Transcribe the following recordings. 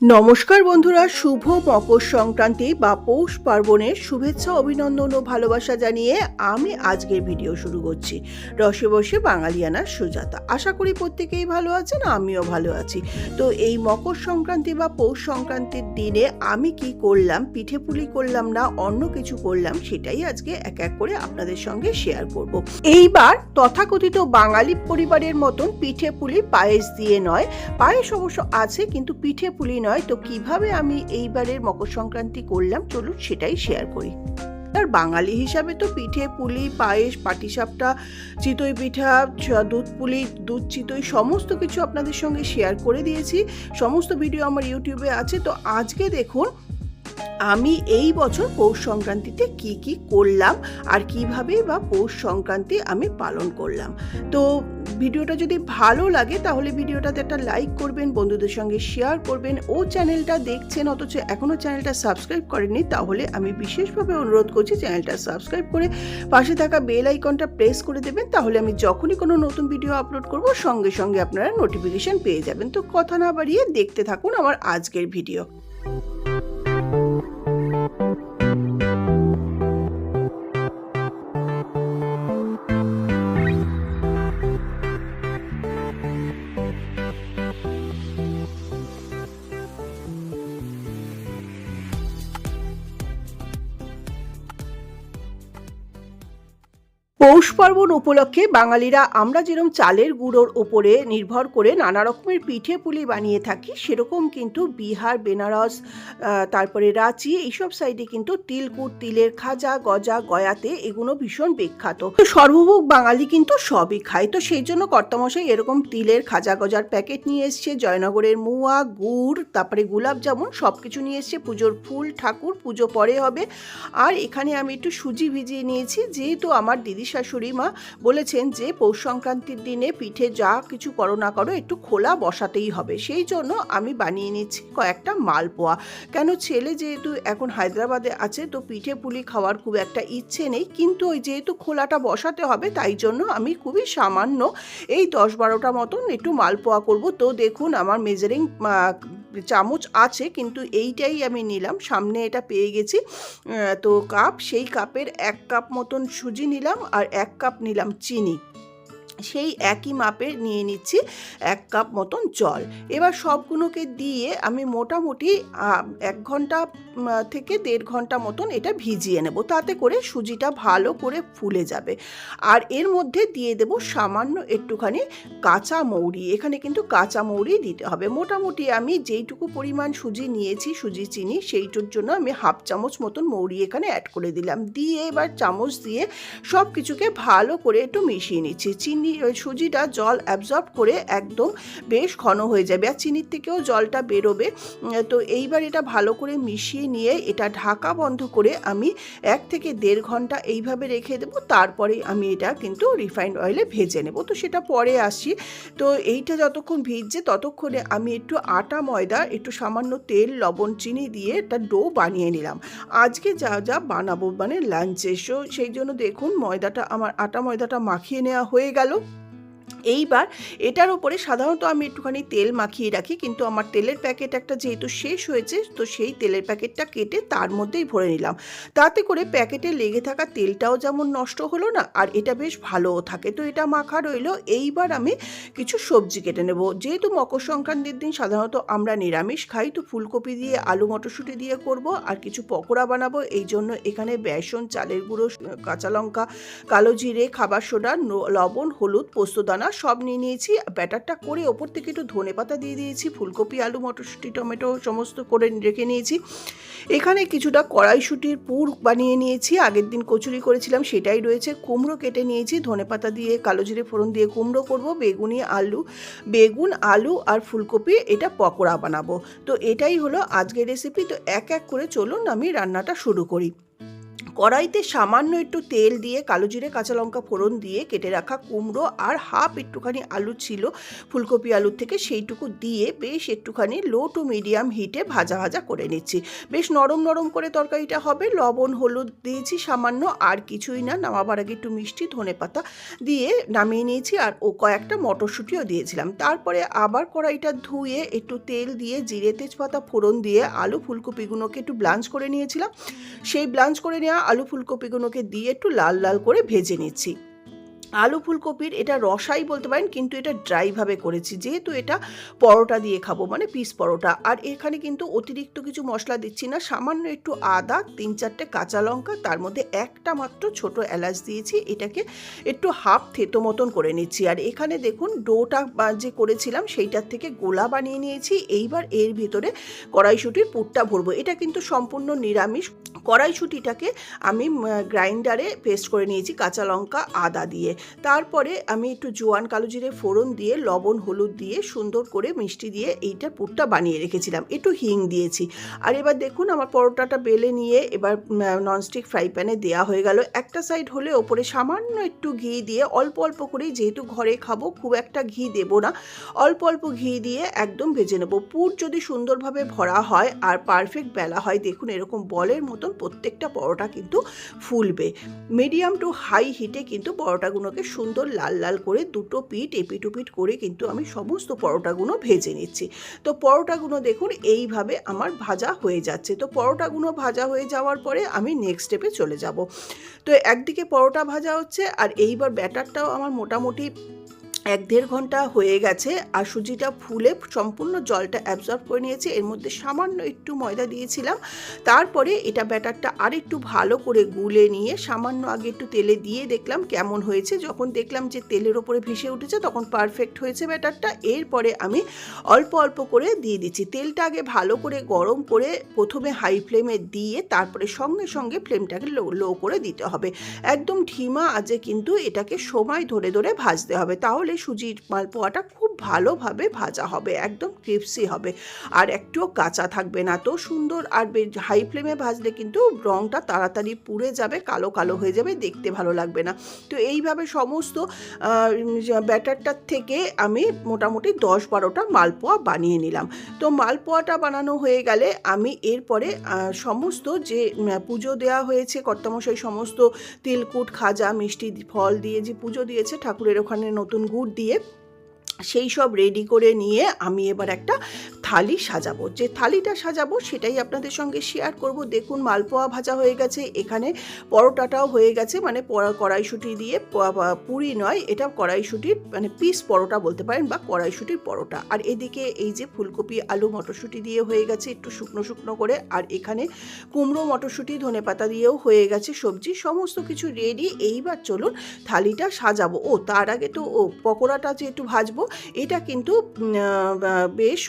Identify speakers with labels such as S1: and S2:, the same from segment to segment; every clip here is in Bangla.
S1: নমস্কার বন্ধুরা, শুভ মকর সংক্রান্তি বা পৌষ পার্বণের শুভেচ্ছা, অভিনন্দন ও ভালোবাসা জানিয়ে আমি আজকের ভিডিও শুরু করছি। রসে বসে বাঙালিয়ানার সুজাতা। আশা করি প্রত্যেকেই ভালো আছেন, আমিও ভালো আছি। তো এই মকর সংক্রান্তি বা পৌষ সংক্রান্তির দিনে আমি কি করলাম, পিঠে পুলি করলাম না, অন্য কিছু করলাম, সেটাই আজকে এক এক করে আপনাদের সঙ্গে শেয়ার করব। এইবার তথাকথিত বাঙালি পরিবারের মতন পিঠে পুলি পায়েস দিয়ে নয়। পায়েস অবশ্য আছে, কিন্তু পিঠে পুলি নয়, তো কীভাবে আমি এইবারের মকর সংক্রান্তি করলাম, চলুন সেটাই শেয়ার করি। আর বাঙালি হিসাবে তো পিঠে, পুলি, পায়েস, পাটিসাপটা, চিতই পিঠা দুধ পুলি, দুধ, চিতই সমস্ত কিছু আপনাদের সঙ্গে শেয়ার করে দিয়েছি। সমস্ত ভিডিও আমার ইউটিউবে আছে, তো আজকে দেখুন আমি এই বছর পৌষ সংক্রান্তিতে কি কি করলাম আর কীভাবে বা পৌষ সংক্রান্তি আমি পালন করলাম। তো ভিডিওটা যদি ভালো লাগে তাহলে ভিডিওটাতে একটা লাইক করবেন, বন্ধুদের সঙ্গে শেয়ার করবেন ও চ্যানেলটা দেখছেন অথচ এখনও চ্যানেলটা সাবস্ক্রাইব করেননি তাহলে আমি বিশেষভাবে অনুরোধ করছি চ্যানেলটা সাবস্ক্রাইব করে পাশে থাকা বেল আইকনটা প্রেস করে দেবেন তাহলে আমি যখনই কোনো নতুন ভিডিও আপলোড করব সঙ্গে সঙ্গে আপনারা নোটিফিকেশন পেয়ে যাবেন। তো কথা না বাড়িয়ে দেখতে থাকুন আমার আজকের ভিডিও। পৌষ পার্বণ উপলক্ষে বাঙালিরা আমরা যেরকম চালের গুঁড়োর ওপরে নির্ভর করে নানা রকমের পিঠে পুলি বানিয়ে থাকি, সেরকম কিন্তু বিহার, বেনারস তারপরে রাঁচি, এইসব সাইডে কিন্তু তিলকুট, তিলের খাজা, গজা, গয়াতে এগুলো ভীষণ বিখ্যাত। সর্বভোগ বাঙালি কিন্তু সবই খায়। তো সেই জন্য কর্তামশাই এরকম তিলের খাজা, গজার প্যাকেট নিয়ে এসছে, জয়নগরের মুয়া, গুড়, তারপরে গোলাপ জামুন সব কিছু নিয়ে এসছে, পুজোর ফুল, ঠাকুর, পুজো পরে হবে। আর এখানে আমি একটু সুজি ভিজিয়ে নিয়েছি, যেহেতু আমার দিদি শাশুড়ি মা বলেছেন যে পৌষ সংক্রান্তির দিনে পিঠে যা কিছু করো না করো, একটু খোলা বসাতেই হবে। সেই জন্য আমি বানিয়ে নিচ্ছি কয়েকটা মালপোয়া। কেন ছেলে যেহেতু এখন হায়দ্রাবাদে আছে, তো পিঠে পুলি খাওয়ার খুব একটা ইচ্ছে নেই। কিন্তু ওই যেহেতু খোলাটা বসাতে হবে, তাই জন্য আমি খুবই সামান্য এই দশ বারোটা মতন একটু মালপোয়া করব। তো দেখুন, আমার মেজারিং চামচ আছে কিন্তু এইটাই আমি নিলাম। সামনে এটা পেয়ে গেছি। তো কাপ সেই কাপের এক কাপ মতন সুজি নিলাম আর এক কাপ নিলাম চিনি। সেই একই মাপের নিয়ে নিচ্ছি এক কাপ মতন জল। এবার সবগুলোকে দিয়ে আমি মোটামুটি এক ঘণ্টা থেকে দেড় ঘণ্টা মতন এটা ভিজিয়ে নেব। তাতে করে সুজিটা ভালো করে ফুলে যাবে। আর এর মধ্যে দিয়ে দেব সামান্য একটুখানি কাঁচা মৌরি। এখানে কিন্তু কাঁচা মৌরি দিতে হবে। মোটামুটি আমি যেইটুকু পরিমাণ সুজি নিয়েছি সুজি চিনি সেইটুর জন্য আমি হাফ চামচ মতন মৌরি এখানে অ্যাড করে দিলাম। দিয়ে এবার চামচ দিয়ে সব কিছুকে ভালো করে একটু মিশিয়ে নিচ্ছি। চিনি ওই সুজিটা জল অ্যাবজর্ব করে একদম বেশ ঘন হয়ে যাবে। আর চিনির থেকেও জলটা বেরোবে। তো এইবার এটা ভালো করে মিশিয়ে নিয়ে এটা ঢাকা বন্ধ করে আমি এক থেকে দেড় ঘণ্টা এইভাবে রেখে দেবো। তারপরে আমি এটা কিন্তু রিফাইন্ড অয়েলে ভেজে নেব। তো সেটা পরে আসি। তো এইটা যতক্ষণ ভিজছে ততক্ষণে আমি একটু আটা, ময়দা, একটু সামান্য তেল, লবণ, চিনি দিয়ে একটা ডো বানিয়ে নিলাম। আজকে যা যা বানাবো মানে লাঞ্চে সো সেই জন্য দেখুন ময়দাটা, আমার আটা, ময়দাটা মাখিয়ে নেওয়া হয়ে গেল। এইবার এটার উপরে সাধারণত আমি একটুখানি তেল মাখিয়ে রাখি, কিন্তু আমার তেলের প্যাকেট একটা যেহেতু শেষ হয়েছে, তো সেই তেলের প্যাকেটটা কেটে তার মধ্যেই ভরে নিলাম। তাতে করে প্যাকেটে লেগে থাকা তেলটাও যেমন নষ্ট হলো না, আর এটা বেশ ভালোও থাকে। তো এটা মাখা রইল, এইবার আমি কিছু সবজি কেটে নেব। যেহেতু মকর সংক্রান্তির দিন সাধারণত আমরা নিরামিষ খাই, তো ফুলকপি দিয়ে, আলু মটরশুঁটি দিয়ে করব, আর কিছু পকোড়া বানাবো। এই জন্য এখানে বেসন, চালের গুঁড়ো, কাঁচা লঙ্কা, কালো জিরে, খাবার সোডা লবণ, হলুদ পোস্তদানা সব নিয়ে নিয়েছি। ব্যাটারটা করে ওপর থেকে একটু ধনে পাতা দিয়ে দিয়েছি, ফুলকপি, আলু, মটরশুঁটি, টমেটো সমস্ত করে রেখে নিয়েছি। এখানে কিছুটা কড়াইশুটির পুর বানিয়ে নিয়েছি। আগের দিন কচুরি করেছিলাম, সেটাই রয়েছে। কুমড়ো কেটে নিয়েছি, ধনে পাতা দিয়ে, কালো জিরে ফোড়ন দিয়ে কুমড়ো করব, বেগুনি, আলু, বেগুন, আলু আর ফুলকপি, এটা পকোড়া বানাবো। তো এটাই হলো আজকের রেসিপি তো এক এক করে চলুন আমি রান্নাটা শুরু করি। কড়াইতে সামান্য একটু তেল দিয়ে কালো জিরে, কাঁচা লঙ্কা ফোড়ন দিয়ে কেটে রাখা কুমড়ো আর হাফ একটুখানি আলু ছিল, ফুলকপি আলুর থেকে সেইটুকু দিয়ে বেশ একটুখানি লো টু মিডিয়াম হিটে ভাজা ভাজা করে নিচ্ছি। বেশ নরম নরম করে তরকারিটা হবে, লবণ, হলুদ দিয়েছি সামান্য, আর কিছুই না, নামাবার আগে একটু মিষ্টি ধনে পাতা দিয়ে নামিয়ে নিয়েছি, আর ও কয়েকটা মটরশুঁটিও দিয়েছিলাম। তারপরে আবার কড়াইটা ধুয়ে একটু তেল দিয়ে জিরে, তেজপাতা, ফোড়ন দিয়ে আলু, ফুলকপিগুলোকে একটু ব্লাঞ্চ করে নিয়েছিলাম। সেই ব্লাঞ্চ করে নেওয়া আলু ফুলকপিগুলোকে দিয়ে একটু লাল লাল করে ভেজে নিচ্ছি। আলু ফুলকপির এটা রসাই বলতে পারেন, কিন্তু এটা ড্রাইভাবে করেছি। যেহেতু এটা পরোটা দিয়ে খাব মানে পিস পরোটা। আর এখানে কিন্তু অতিরিক্ত কিছু মশলা দিচ্ছি না, সামান্য একটু আদা, তিন চারটে কাঁচা লঙ্কা, তার মধ্যে একটা মাত্র ছোট এলাচ দিয়েছি, এটাকে একটু হাফ থেতো মতন করে নিচ্ছি। আর এখানে দেখুন, ডোটা যে করেছিলাম, সেইটার থেকে গোলা বানিয়ে নিয়েছি, এইবার এর ভিতরে কড়াইশুটির পুরটা ভরবো। এটা কিন্তু সম্পূর্ণ নিরামিষ। কড়াইশুটিটাকে আমি গ্রাইন্ডারে পেস্ট করে নিয়েছি, কাঁচা লঙ্কা, আদা দিয়ে। তারপরে আমি একটু জোয়ান কালো জিরে ফোড়ন দিয়ে, লবণ, হলুদ দিয়ে, সুন্দর করে মিষ্টি দিয়ে এইটার পুরটা বানিয়ে রেখেছিলাম। একটু হিং দিয়েছি। আর এবার দেখুন আমার পরোটাটা বেলে নিয়ে এবার ননস্টিক ফ্রাই প্যানে দেওয়া হয়ে গেল। একটা সাইড হলে ওপরে সামান্য একটু ঘি দিয়ে, অল্প অল্প করেই যেহেতু ঘরে খাব, খুব একটা ঘি দেবো না। অল্প অল্প ঘি দিয়ে একদম ভেজে নেব। পুর যদি সুন্দরভাবে ভরা হয় আর পারফেক্ট বেলা হয়, দেখুন এরকম বলের মতন প্রত্যেকটা পরোটা কিন্তু ফুলবে। মিডিয়াম টু হাই হিটে কিন্তু পরোটাগুলোকে সুন্দর লাল লাল করে দুটো পিঠ এপিট উপিট করে কিন্তু আমি সমস্ত পরোটাগুলো ভেজে নিচ্ছি। তো পরোটাগুলো দেখুন এইভাবে আমার ভাজা হয়ে যাচ্ছে। তো পরোটাগুলো ভাজা হয়ে যাওয়ার পরে আমি নেক্সট স্টেপে চলে যাব। তো একদিকে পরোটা ভাজা হচ্ছে আর এইবার ব্যাটারটাও আমার মোটামুটি এক দেড় ঘণ্টা হয়ে গেছে আর সুজিটা ফুলে সম্পূর্ণ জলটা অ্যাবজর্ব করে নিয়েছে। এর মধ্যে সামান্য একটু ময়দা দিয়েছিলাম। তারপরে এটা ব্যাটারটা আর একটু ভালো করে গুলে নিয়ে সামান্য আগে একটু তেলে দিয়ে দেখলাম কেমন হয়েছে। যখন দেখলাম যে তেলের ওপরে ভেসে উঠেছে তখন পারফেক্ট হয়েছে ব্যাটারটা। এরপরে আমি অল্প অল্প করে দিয়ে দিচ্ছি। তেলটা আগে ভালো করে গরম করে প্রথমে হাই ফ্লেমে দিয়ে তারপরে সঙ্গে সঙ্গে ফ্লেমটাকে লো লো করে দিতে হবে। একদম ঢিমা আজে কিন্তু এটাকে সময় ধরে ধরে ভাজতে হবে। তাহলে সুজির মালপোয়াটা খুব ভালোভাবে ভাজা হবে, একদম ক্রিপসি হবে। আর একটুও কাঁচা থাকবে না তো, সুন্দর আর হাই ফ্লেমে ভাজলে কিন্তু রঙটা তাড়াতাড়ি পুড়ে যাবে, কালো কালো হয়ে যাবে, দেখতে ভালো লাগবে না। তো এইভাবে সমস্ত ব্যাটারটার থেকে আমি মোটামুটি দশ বারোটা মালপোয়া বানিয়ে নিলাম। তো মালপোয়াটা বানানো হয়ে গেলে আমি এরপরে সমস্ত যে পুজো দেওয়া হয়েছে, কর্তামশাই সমস্ত তিলকুট, খাজা, মিষ্টি, ফল দিয়ে যে পুজো দিয়েছে, ঠাকুরের ওখানে নতুন গুড় দিয়ে সেই সব রেডি করে নিয়ে আমি এবার একটা থালি সাজাবো। যে থালিটা সাজাবো সেটাই আপনাদের সঙ্গে শেয়ার করব। দেখুন, মালপোয়া ভাজা হয়ে গেছে, এখানে পরোটাটাও হয়ে গেছে মানে কড়াইশুঁটি দিয়ে পুরি নয়, এটা কড়াইশুঁটির মানে পিস পরোটা বলতে পারেন বা কড়াইশুঁটির পরোটা। আর এদিকে এই যে ফুলকপি, আলু মটরশুঁটি দিয়ে হয়ে গেছে একটু শুকনো শুকনো করে, আর এখানে কুমড়ো মটরশুঁটি, ধনে পাতা দিয়েও হয়ে গেছে সবজি, সমস্ত কিছু রেডি এইবার চলুন থালিটা সাজাবো। ও, তার আগে তো, ও, পকোড়াটা যে একটু ভাজবো, এটা কিন্তু বেশ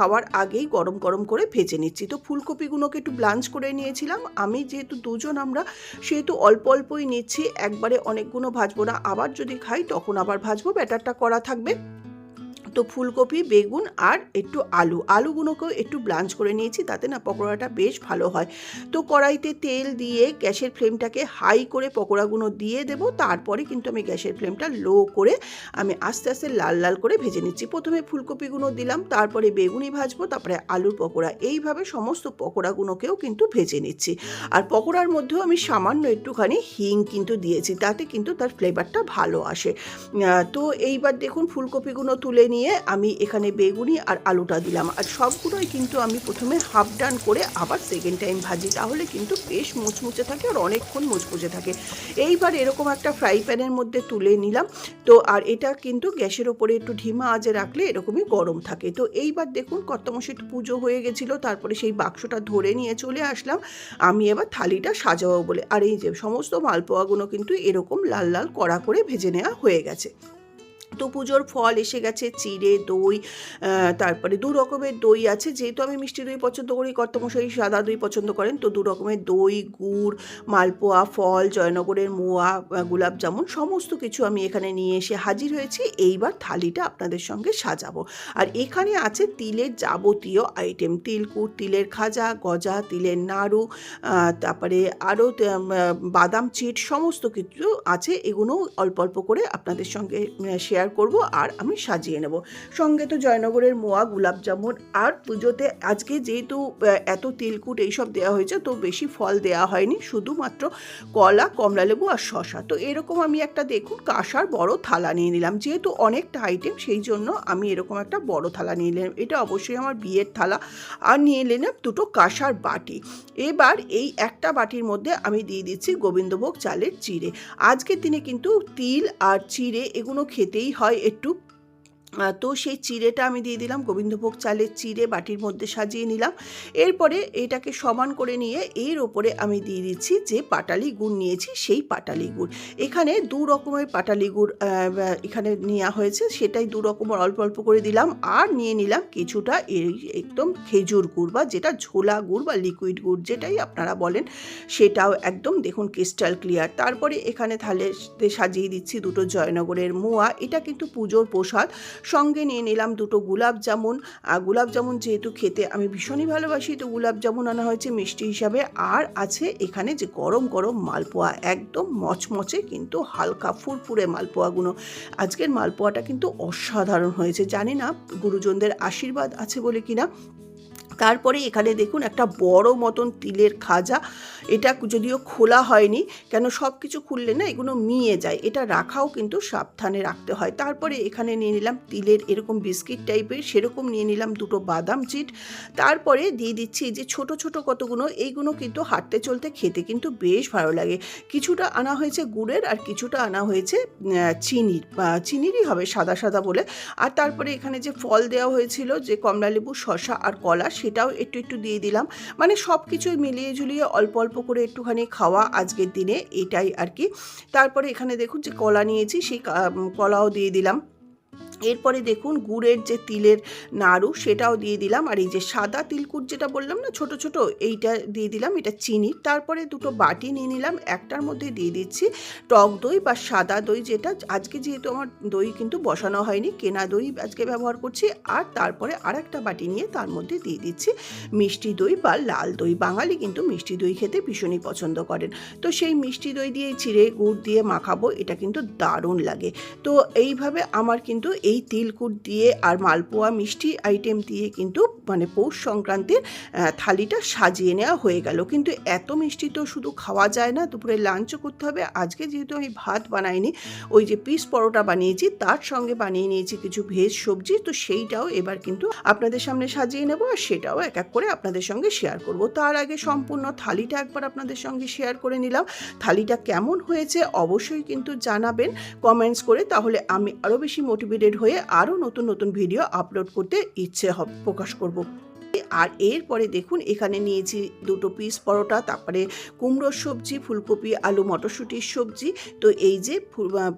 S1: খাওয়ার আগেই গরম গরম করে ভেজে নিচ্ছি। তো ফুলকপিগুলোকে একটু ব্লাঞ্চ করে নিয়েছিলাম। আমি যেহেতু দুজন আমরা, সেহেতু অল্প অল্পই নিচ্ছি। একবারে অনেকগুলো ভাজবো না। আবার যদি খাই তখন আবার ভাজবো। ব্যাটারটা করা থাকবে। তো ফুলকপি, বেগুন আর একটু আলু। আলুগুলোকেও একটু ব্লাঞ্চ করে নিয়েছি, তাতে না পকোড়াটা বেশ ভালো হয়। তো কড়াইতে তেল দিয়ে গ্যাসের ফ্লেমটাকে হাই করে পকোড়াগুলো দিয়ে দেবো। তারপরে কিন্তু আমি গ্যাসের ফ্লেমটা লো করে আমি আস্তে আস্তে লাল লাল করে ভেজে নিচ্ছি। প্রথমে ফুলকপিগুলো দিলাম, তারপরে বেগুনি ভাজবো, তারপরে আলুর পকোড়া। এইভাবে সমস্ত পকোড়াগুলোকেও কিন্তু ভেজে নিচ্ছি। আর পকোড়ার মধ্যেও আমি সামান্য একটুখানি হিং কিন্তু দিয়েছি, তাতে কিন্তু তার ফ্লেভারটা ভালো আসে। তো এইবার দেখুন ফুলকপিগুলো তুলে নিয়ে আমি এখানে বেগুনি আর আলুটা দিলাম। আর সবগুলোই কিন্তু আমি প্রথমে হাফ ডান করে আবার সেকেন্ড টাইম ভাজি। তাহলে কিন্তু বেশ মুচমুচে থাকে আর অনেকক্ষণ মুচমুচে থাকে। এইবার এরকম একটা ফ্রাই প্যানের মধ্যে তুলে নিলাম। তো আর এটা কিন্তু গ্যাসের ওপরে একটু ঢিমা আজে রাখলে এরকমই গরম থাকে। তো এইবার দেখুন কর্তমশাই একটু পুজো হয়ে গেছিল, তারপরে সেই বাক্সটা ধরে নিয়ে চলে আসলাম। আমি এবার থালিটা সাজাবো বলে। আর এই যে সমস্ত মালপোয়াগুলো কিন্তু এরকম লাল লাল কড়া করে ভেজে নেওয়া হয়ে গেছে। তো পুজোর ফল এসে গেছে, চিড়ে দই তারপরে দু রকমের দই আছে। যেহেতু আমি মিষ্টি দই পছন্দ করি, কর্তমশাই সাদা দই পছন্দ করেন, তো দু রকমের দই, গুড়, মালপোয়া, ফল, জয়নগরের মোয়া গোলাপ জামুন, সমস্ত কিছু আমি এখানে নিয়ে এসে হাজির হয়েছি। এইবার থালিটা আপনাদের সঙ্গে সাজাবো। আর এখানে আছে তিলের যাবতীয় আইটেম তিলকুট তিলের খাজা, গজা, তিলের নাড়ু তারপরে আরও বাদাম চিট সমস্ত কিছু আছে। এগুলো অল্প অল্প করে আপনাদের সঙ্গে শেয়ার করব আর আমি সাজিয়ে নেব। সঙ্গে তো জয়নগরের মোয়া, গোলাপ জামুন আর পুজোতে আজকে যেহেতু এত তিলকুট এইসব দেওয়া হয়েছে, তো বেশি ফল দেওয়া হয়নি, শুধুমাত্র কলা, কমলালেবু আর শশা তো এরকম আমি একটা দেখুন, কাঁসার বড় থালা নিয়ে নিলাম। যেহেতু অনেকটা আইটেম সেই জন্য আমি এরকম একটা বড় থালা নিয়ে নিলাম। এটা অবশ্যই আমার বিয়ের থালা। আর নিয়ে নিলাম দুটো কাঁসার বাটি। এবার এই একটা বাটির মধ্যে আমি দিয়ে দিচ্ছি গোবিন্দভোগ চালের চিড়ে। আজকের দিনে কিন্তু তিল আর চিড়ে এগুলো খেতেই হয় একটু আহ, তো সেই চিড়েটা আমি দিয়ে দিলাম, গোবিন্দভোগ চালের চিড়ে বাটির মধ্যে সাজিয়ে নিলাম। এরপরে এটাকে সমান করে নিয়ে এর ওপরে আমি দিয়ে দিচ্ছি যে পাটালি গুড় নিয়েছি, সেই পাটালি গুড়। এখানে দু রকমের পাটালি গুড় এখানে নেওয়া হয়েছে, সেটাই দু রকমের অল্প অল্প করে দিলাম। আর নিয়ে নিলাম কিছুটা এই একদম খেজুর গুড় বা যেটা ঝোলা গুড় বা লিকুইড গুড় যেটাই আপনারা বলেন, সেটাও একদম দেখুন ক্রিস্টাল ক্লিয়ার। তারপরে এখানে থালে সাজিয়ে দিচ্ছি দুটো জয়নগরের মোয়া। এটা কিন্তু পুজোর প্রসাদ। সঙ্গে নিয়ে নিলাম দুটো গোলাপ জামুন। আর গোলাপ জামুন যেহেতু খেতে আমি ভীষণই ভালোবাসি, তো গোলাপ জামুন আনা হয়েছে মিষ্টি হিসাবে। আর আছে এখানে যে গরম গরম মালপোয়া, একদম মচমচে কিন্তু হালকা ফুরফুরে মালপোয়াগুলো। আজকের মালপোয়াটা কিন্তু অসাধারণ হয়েছে। জানি না গুরুজনদের আশীর্বাদ আছে বলে কিনা। তারপরে এখানে দেখুন একটা বড় মতন তিলের খাজা। এটা যদিও খোলা হয়নি, কেন সব কিছু খুললে না এগুলো মিয়ে যায়। এটা রাখাও কিন্তু সাবধানে রাখতে হয়। তারপরে এখানে নিয়ে নিলাম তিলের এরকম বিস্কিট টাইপের, সেরকম নিয়ে নিলাম দুটো বাদাম চিট। তারপরে দিয়ে দিচ্ছি যে ছোট ছোট কতগুলো এইগুলো কিন্তু হাঁটতে চলতে খেতে কিন্তু বেশ ভালো লাগে। কিছুটা আনা হয়েছে গুড়ের আর কিছুটা আনা হয়েছে চিনির চিনিরই হবে সাদা সাদা বলে। আর তারপরে এখানে যে ফল দেওয়া হয়েছিল যে কমলালেবু শশা আর কলা সেটাও একটু একটু দিয়ে দিলাম। মানে সব কিছুই মিলিয়ে ঝুলিয়ে অল্প অল্প করে একটুখানি খাওয়া আজকের দিনে এটাই আর কি। তারপরে এখানে দেখুন যে কলা নিয়েছি, সেই কলাও দিয়ে দিলাম। এরপরে দেখুন গুড়ের যে তিলের নাড়ু সেটাও দিয়ে দিলাম। আর এই যে সাদা তিলকুট যেটা বললাম না, ছোট ছোট, এইটা দিয়ে দিলাম, এটা চিনি। তারপরে দুটো বাটি নিয়ে নিলাম, একটার মধ্যে দিয়ে দিচ্ছি টক দই বা সাদা দই যেটা। আজকে যেহেতু আমার দই কিন্তু বসানো হয়নি, কেনা দই আজকে ব্যবহার করছি। আর তারপরে আর একটা বাটি নিয়ে তার মধ্যে দিয়ে দিচ্ছি মিষ্টি দই বা লাল দই। বাঙালি কিন্তু মিষ্টি দই খেতে ভীষণই পছন্দ করেন। তো সেই মিষ্টি দই দিয়ে চিড়ে, গুড় দিয়ে মাখাবো, এটা কিন্তু দারুণ লাগে। তো এইভাবে আমার কিন্তু এই তিলকুট দিয়ে আর মালপোয়া মিষ্টি আইটেম দিয়ে কিন্তু মানে পৌষ সংক্রান্তির থালিটা সাজিয়ে নেওয়া হয়ে গেল। কিন্তু এত মিষ্টি তো শুধু খাওয়া যায় না দুপুরে লাঞ্চও করতে হবে। আজকে যেহেতু আমি ভাত বানাইনি ওই যে পিস পরোটা বানিয়েছি তার সঙ্গে বানিয়ে নিয়েছি কিছু ভেজ সবজি। তো সেইটাও এবার কিন্তু আপনাদের সামনে সাজিয়ে নেব আর সেটাও এক এক করে আপনাদের সঙ্গে শেয়ার করব। তার আগে সম্পূর্ণ থালিটা একবার আপনাদের সঙ্গে শেয়ার করে নিলাম। থালিটা কেমন হয়েছে অবশ্যই কিন্তু জানাবেন কমেন্টস করে। তাহলে আমি আরও বেশি মোটিভেটেড হয়ে আরও নতুন নতুন ভিডিও আপলোড করতে ইচ্ছে প্রকাশ করব। আর এরপরে দেখুন, এখানে নিয়েছি দুটো পিস পরোটা, তারপরে কুমড়োর সবজি, ফুলকপি, আলু, মটরশুঁটির সবজি। তো এই যে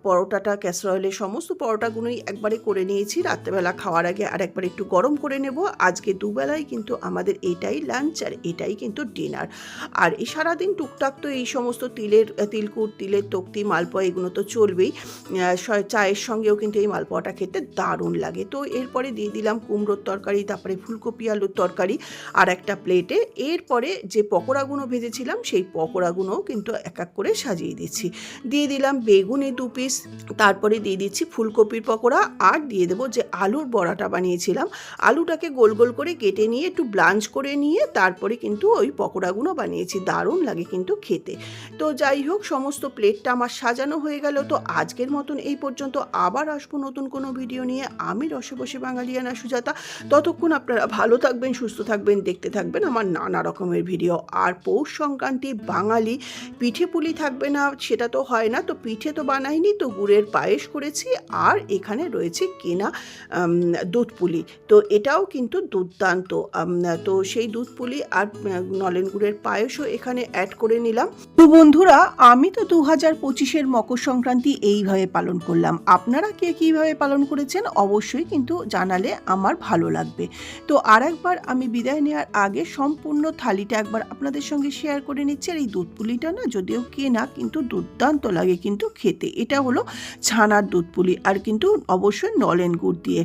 S1: পরোটাটা ক্যাসরয়েলের সমস্ত পরোটাগুলোই একবারে করে নিয়েছি। রাত্রেবেলা খাওয়ার আগে আর একবার একটু গরম করে নেব। আজকে দুবেলায় কিন্তু আমাদের এটাই লাঞ্চ আর এটাই কিন্তু ডিনার আর এই সারাদিন টুকটাক তো এই সমস্ত তিলের তিলকুট, তিলের তক্তি, মালপোয়া এগুলো তো চলবেই। চায়ের সঙ্গেও কিন্তু এই মালপোয়াটা খেতে দারুণ লাগে। তো এরপরে দিয়ে দিলাম কুমড়োর তরকারি, তারপরে ফুলকপি, আলুর তরকারি। আর একটা প্লেটে এরপরে যে পকোড়াগুলো ভেজেছিলাম, সেই পকোড়াগুলোও কিন্তু এক এক করে সাজিয়ে দিচ্ছি। দিয়ে দিলাম বেগুনি দু পিস তারপরে দিয়ে দিচ্ছি ফুলকপির পকোড়া আর দিয়ে দেবো যে আলুর বড়াটা বানিয়েছিলাম। আলুটাকে গোল গোল করে কেটে নিয়ে একটু ব্লাঞ্চ করে নিয়ে তারপরে কিন্তু ওই পকোড়াগুলো বানিয়েছি। দারুণ লাগে কিন্তু খেতে। তো যাই হোক, সমস্ত প্লেটটা আমার সাজানো হয়ে গেল। তো আজকের মতন এই পর্যন্ত। আবার আসব নতুন কোনো ভিডিও নিয়ে। আমি রসে বসে বাঙালিয়ানা সুজাতা। ততক্ষণ আপনারা ভালো থাকবেন, সুস্থ থাকবেন, দেখতে থাকবেন। আমার নানা রকমের ভিডিও। আর পৌষ সংক্রান্তি, বাঙালি, পিঠে পুলি থাকবে না, সেটা তো হয় না। তো পিঠে তো বানাইনি, তো গুড়ের পায়েস করেছি। আর এখানে রয়েছে কেনা দুধ পুলি। তো এটাও কিন্তু দুর্দান্ত। তো সেই দুধ পুলি আর নলেন গুড়ের পায়েসও এখানে অ্যাড করে নিলাম। তো বন্ধুরা, আমি তো দু হাজার পঁচিশের মকর সংক্রান্তি এইভাবে পালন করলাম। আপনারা কে কীভাবে পালন করেছেন, অবশ্যই কিন্তু জানালে আমার ভালো লাগবে। তো আর একবার আমি বিদায় নেওয়ার আগে সম্পূর্ণ থালিটা একবার আপনাদের সঙ্গে শেয়ার করে নিচ্ছি। আর এই দুধ পুলিটা না যদিও কে না কিন্তু দুর্দান্ত লাগে কিন্তু খেতে। এটা হলো ছানার দুধ পুলি আর কিন্তু অবশ্যই নলেন গুড় দিয়ে।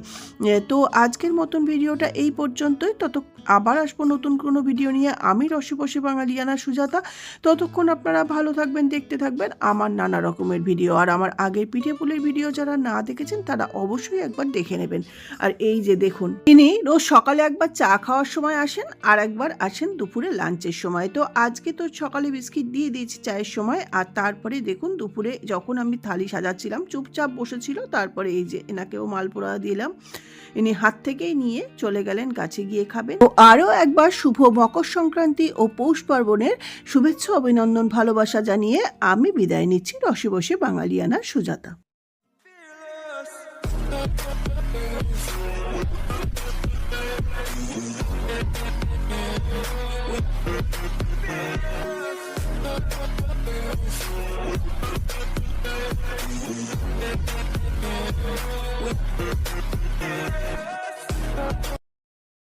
S1: তো আজকের মতন ভিডিওটা এই পর্যন্তই। তত আবার আসব নতুন কোনো ভিডিও নিয়ে। আমি রসিবসে বাঙালিয়ানা সুজাতা। ততক্ষণ আপনারা ভালো থাকবেন, দেখতে থাকবেন আমার নানা রকমের ভিডিও আর আমার আগের পিঠে পুলির ভিডিও যারা না দেখেছেন, তারা অবশ্যই একবার দেখে নেবেন। আর এই যে দেখুন, তিনি রোজ সকালে একবার চা খাওয়ার সময় আসেন আর একবার আসেন দুপুরে লাঞ্চের সময়। তো আজকে তো সকালে বিস্কিট দিয়ে দিয়েছি চায়ের সময়। আর তারপরে দেখুন, দুপুরে যখন আমি থালি সাজাচ্ছিলাম, চুপচাপ বসেছিল, তারপরে এই যে এনাকেও মালপোড়া দিলাম। ইনি হাত থেকেই নিয়ে চলে গেলেন, গাছে গিয়ে খাবেন। আরও একবার শুভ মকর সংক্রান্তি ও পৌষ পার্বণের শুভেচ্ছা, অভিনন্দন, ভালোবাসা জানিয়ে আমি বিদায় নিচ্ছি রসে বসে বাঙালিয়ানা সুজাতা
S2: Yeah.